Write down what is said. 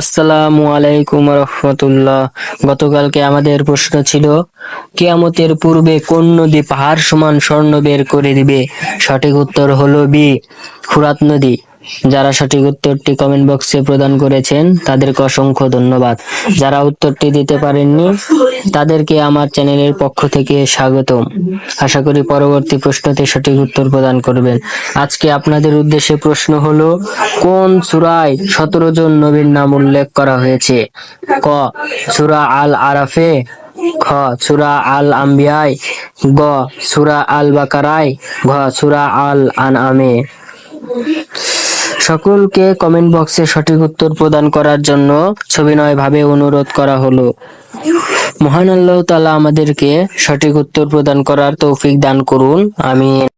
আসসালামু আলাইকুম রহমতুল্লাহ। গতকালকে আমাদের প্রশ্ন ছিল, কেয়ামতের পূর্বে কোন নদী পাহাড় সমান স্বর্ণ বের করে দিবে? সঠিক উত্তর হলো বি, খুরাত নদী। যারা সঠিক উত্তরটি কমেন্ট বক্সে প্রদান করেছেন, তাদেরকে অসংখ্য ধন্যবাদ। যারা উত্তরটি দিতে পারেননি, তাদেরকে আমার চ্যানেলের পক্ষ থেকে স্বাগতম। আশা করি পরবর্তী প্রশ্নতে সঠিক উত্তর প্রদান করবেন। আজকে আপনাদের উদ্দেশ্যে প্রশ্ন হলো, কোন সুরায় সতেরো জন নবীর নাম উল্লেখ করা হয়েছে? ক, সুরা আল আরাফে খ, সুরা আল আম্বিয়ায় গ, সুরা আল বাকারায় ঘ, সুরা আল আন আনআমে সকলকে কমেন্ট বক্সে সঠিক উত্তর প্রদান করার জন্য ছবিনয় ভাবে অনুরোধ করা হলো। মহান আল্লাহ তালা আমাদেরকে সঠিক উত্তর প্রদান করার তৌফিক দান করুন। আমিন।